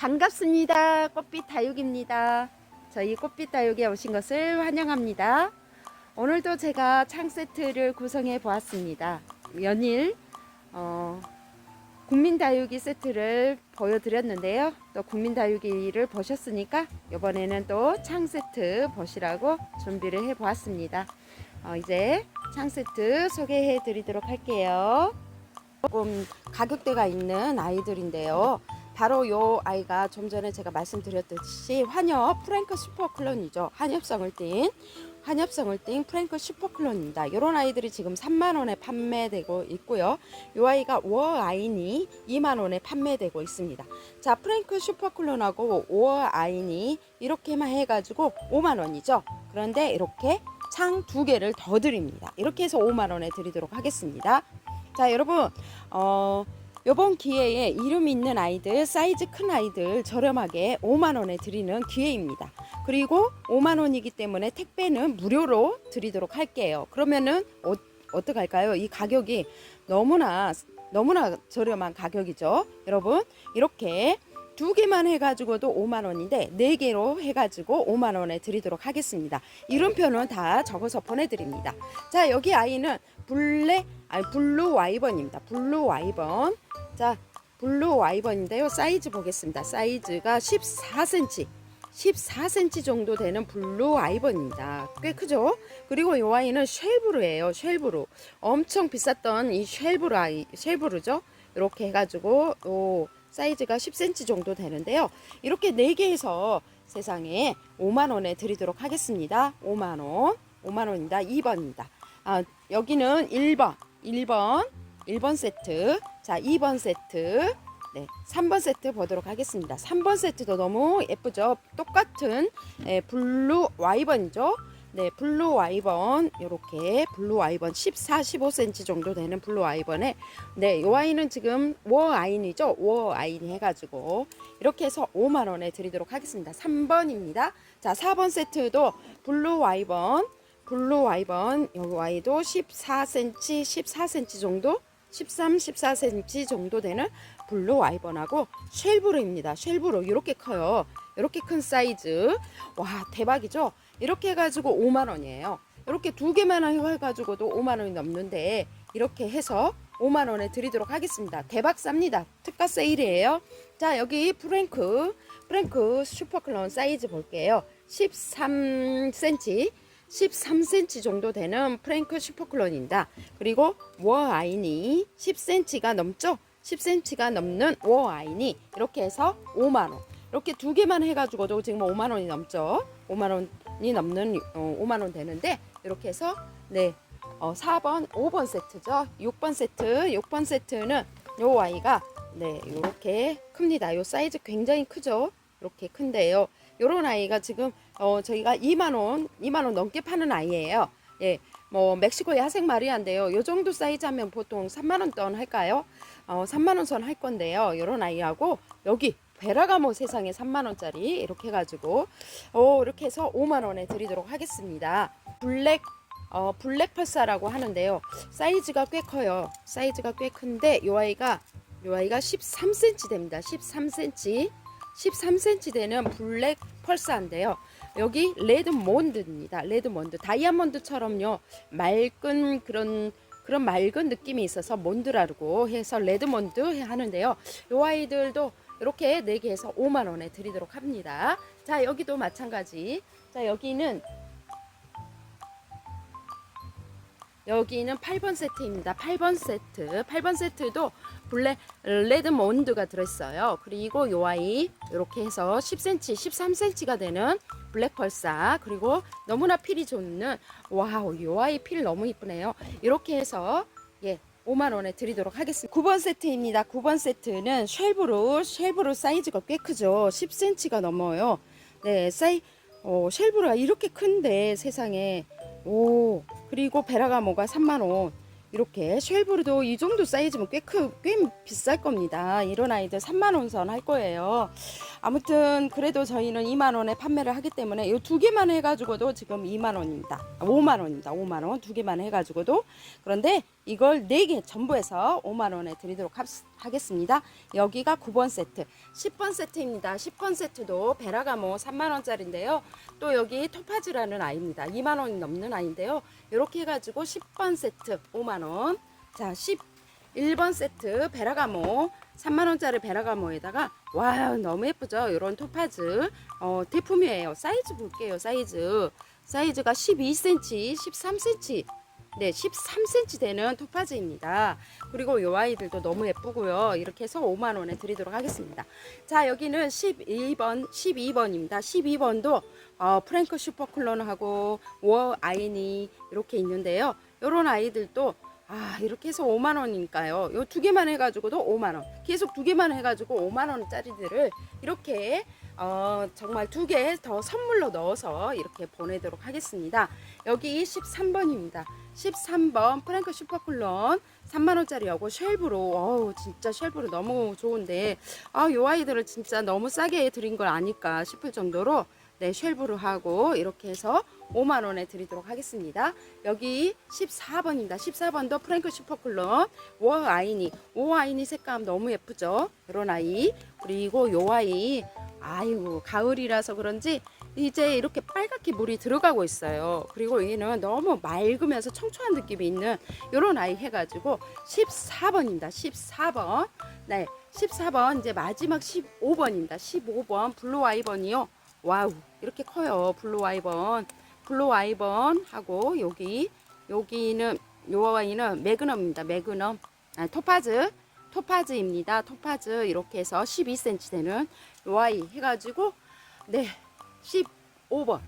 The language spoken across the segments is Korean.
반갑습니다. 꽃빛 다육입니다. 저희 꽃빛 다육에 오신 것을 환영합니다. 오늘도 제가 창 세트를 구성해 보았습니다. 연일 어, 국민 다육이 세트를 보여드렸는데요. 또 국민 다육이를 보셨으니까 이번에는 또 창 세트 보시라고 준비를 해 보았습니다. 어, 이제 창 세트 소개해 드리도록 할게요. 조금 가격대가 있는 아이들인데요. 바로 요 아이가 좀 전에 제가 말씀드렸듯이 환엽 프랭크 슈퍼클론이죠. 한엽성을 띤 한엽성을 띤 프랭크 슈퍼클론입니다. 이런 아이들이 지금 3만 원에 판매되고 있고요. 요 아이가 워 아인이 2만 원에 판매되고 있습니다. 자, 프랭크 슈퍼클론하고 워 아인이 이렇게만 해가지고 5만 원이죠. 그런데 이렇게 창 두 개를 더 드립니다. 이렇게 해서 5만 원에 드리도록 하겠습니다. 자, 여러분, 어, 이번 기회에 이름 있는 아이들, 사이즈 큰 아이들 저렴하게 5만 원에 드리는 기회입니다. 그리고 5만 원이기 때문에 택배는 무료로 드리도록 할게요. 그러면은 어, 어떡할까요? 이 가격이 너무나 너무나 저렴한 가격이죠. 여러분, 이렇게 두 개만 해가지고도 5만 원인데 네 개로 해가지고 5만 원에 드리도록 하겠습니다. 이름표는 다 적어서 보내드립니다. 자 여기 아이는 블랙 아니 블루 와이번입니다. 블루 와이번. 자 블루 와이번인데요. 사이즈 보겠습니다. 사이즈가 14cm. 14cm 정도 되는 블루 아이번입니다. 꽤 크죠? 그리고 이 아이는 쉘브루예요. 쉘브루. 엄청 비쌌던 이 쉘브루 아이, 쉘브루죠? 이렇게 해가지고 오, 사이즈가 10cm 정도 되는데요. 이렇게 4개에서 세상에 5만 원에 드리도록 하겠습니다. 5만 원. 5만 원입니다. 2번입니다. 아, 여기는 1번. 1번. 1번 세트. 자, 2번 세트. 네, 3번 세트 보도록 하겠습니다. 3번 세트도 너무 예쁘죠? 똑같은 예, 블루 와이번이죠? 네, 블루 와이번 요렇게 블루 와이번 14, 15cm 정도 되는 블루 와이번에 네, 요 아이는 지금 워 아인이죠? 워 아인 해가지고 이렇게 해서 5만 원에 드리도록 하겠습니다. 3번입니다. 자, 4번 세트도 블루 와이번 블루 와이번 요 아이도 14cm, 14cm 정도 13, 14cm 정도 되는 블루 와이번하고 쉘브루입니다. 쉘브루 이렇게 커요. 이렇게 큰 사이즈. 와 대박이죠. 이렇게 해가지고 5만 원이에요. 이렇게 두 개만 해가지고도 5만 원이 넘는데 이렇게 해서 5만 원에 드리도록 하겠습니다. 대박 쌉니다. 특가 세일이에요. 자 여기 프랭크 프랭크 슈퍼클론 사이즈 볼게요. 13cm 13cm 정도 되는 프랭크 슈퍼클론입니다. 그리고 워 아인이 10cm가 넘죠? 10cm가 넘는 워 아인이 이렇게 해서 5만 원. 이렇게 두 개만 해가지고도 지금 5만 원이 넘죠? 5만 원이 넘는 어, 5만 원 되는데 이렇게 해서 네 어, 4번, 5번 세트죠. 6번 세트, 6번 세트는 요 아이가 네 이렇게 큽니다. 요 사이즈 굉장히 크죠? 이렇게 큰데요. 요런 아이가 지금 어 저희가 2만 원, 2만 원 넘게 파는 아이예요. 예. 뭐 멕시코 야생 마리아인데요. 요 정도 사이즈 하면 보통 3만 원 돈 할까요? 어 3만 원 선 할 건데요. 요런 아이하고 여기 베라가모 세상에 3만 원짜리 이렇게 해 가지고 어 이렇게 해서 5만 원에 드리도록 하겠습니다. 블랙 어 블랙 펄사라고 하는데요. 사이즈가 꽤 커요. 사이즈가 꽤 큰데 요 아이가 요 아이가 13cm 됩니다. 13cm. 13cm 되는 블랙 펄사인데요. 여기 레드 몬드입니다. 레드 몬드. 다이아몬드처럼요. 맑은 그런 그런 맑은 느낌이 있어서 몬드라고 해서 레드 몬드 하는데요. 요 아이들도 이렇게 4개에서 5만 원에 드리도록 합니다. 자, 여기도 마찬가지. 자, 여기는 여기는 8번 세트입니다. 8번 세트. 8번 세트도 블랙 레드 몬드가 들어있어요. 그리고 요 아이 이렇게 해서 10cm, 13cm가 되는 블랙 펄사 그리고 너무나 필이 좋는 와우 요 아이 필 너무 이쁘네요. 이렇게 해서 예 5만 원에 드리도록 하겠습니다. 9번 세트입니다. 9번 세트는 쉘브루 쉘브루 사이즈가 꽤 크죠. 10cm가 넘어요. 네 사이 어, 쉘브루가 이렇게 큰데 세상에 오 그리고 베라가모가 3만 원. 이렇게 쉘브르도 이 정도 사이즈면 꽤, 크, 꽤 비쌀 겁니다. 이런 아이들 3만 원 선 할 거예요. 아무튼 그래도 저희는 2만 원에 판매를 하기 때문에 이 두 개만 해가지고도 지금 2만 원입니다. 5만 원입니다. 5만 원 두 개만 해가지고도 그런데 이걸 네 개 전부 해서 5만 원에 드리도록 합- 하겠습니다. 여기가 9번 세트, 10번 세트입니다. 10번 세트도 베라가모 3만 원짜리인데요. 또 여기 토파즈라는 아이입니다. 2만 원이 넘는 아이인데요. 이렇게 해가지고 10번 세트 5만 원. 자, 11번 세트 베라가모 3만 원짜리 베라가모에다가 와 너무 예쁘죠? 이런 토파즈 어, 대품이에요. 사이즈 볼게요. 사이즈 사이즈가 12cm, 13cm. 네, 13cm 되는 토파즈입니다. 그리고 요 아이들도 너무 예쁘고요. 이렇게 해서 5만 원에 드리도록 하겠습니다. 자, 여기는 12번, 12번입니다. 12번도 어, 프랭크 슈퍼클론하고 워 아이니 이렇게 있는데요. 요런 아이들도 아, 이렇게 해서 5만 원이니까요. 요 두 개만 해가지고도 5만 원. 계속 두 개만 해가지고 5만 원짜리들을 이렇게 어, 정말 두 개 더 선물로 넣어서 이렇게 보내도록 하겠습니다. 여기 13번입니다. 13번 프랭크 슈퍼클론 3만 원짜리 하고 쉘브로 어우 진짜 쉘브로 너무 좋은데 아요 아이들을 진짜 너무 싸게 드린 걸 아닐까 싶을 정도로 네 쉘브로 하고 이렇게 해서 5만 원에 드리도록 하겠습니다. 여기 14번입니다. 14번도 프랭크 슈퍼클론 워 아이니 워 아이니 색감 너무 예쁘죠? 이런 아이 그리고 요 아이 아이고 가을이라서 그런지 이제 이렇게 빨갛게 물이 들어가고 있어요. 그리고 얘는 너무 맑으면서 청초한 느낌이 있는 이런 아이 해가지고 14번입니다. 14번. 네, 14번 이제 마지막 15번입니다. 15번 블루 아이번이요. 와우 이렇게 커요. 블루 아이번. 블루 아이번 하고 여기 여기는 요 아이는 매그넘입니다. 매그넘. 아, 토파즈. 토파즈입니다. 토파즈 이렇게 해서 12cm 되는 요 아이 해가지고 네 15번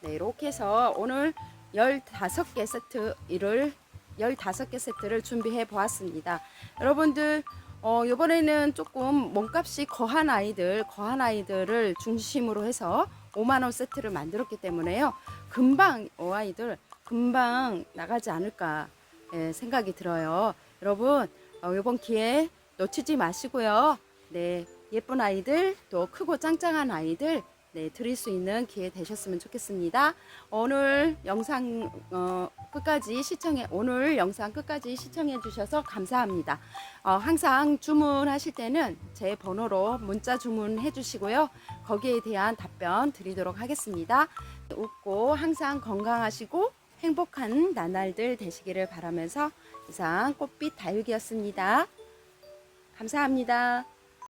네 이렇게 해서 오늘 15개 세트 이를 15개 세트를 준비해 보았습니다. 여러분들 어, 이번에는 조금 몸값이 거한 아이들, 거한 아이들을 중심으로 해서 5만원 세트를 만들었기 때문에요. 금방, 어, 아이들, 금방 나가지 않을까 예, 생각이 들어요. 여러분, 어, 이번 기회 놓치지 마시고요. 네, 예쁜 아이들, 또 크고 짱짱한 아이들, 네, 드릴 수 있는 기회 되셨으면 좋겠습니다. 오늘 영상 어, 끝까지 시청해 오늘 영상 끝까지 시청해 주셔서 감사합니다. 어, 항상 주문하실 때는 제 번호로 문자 주문해 주시고요. 거기에 대한 답변 드리도록 하겠습니다. 웃고 항상 건강하시고 행복한 나날들 되시기를 바라면서 이상 꽃빛 다육이었습니다. 감사합니다.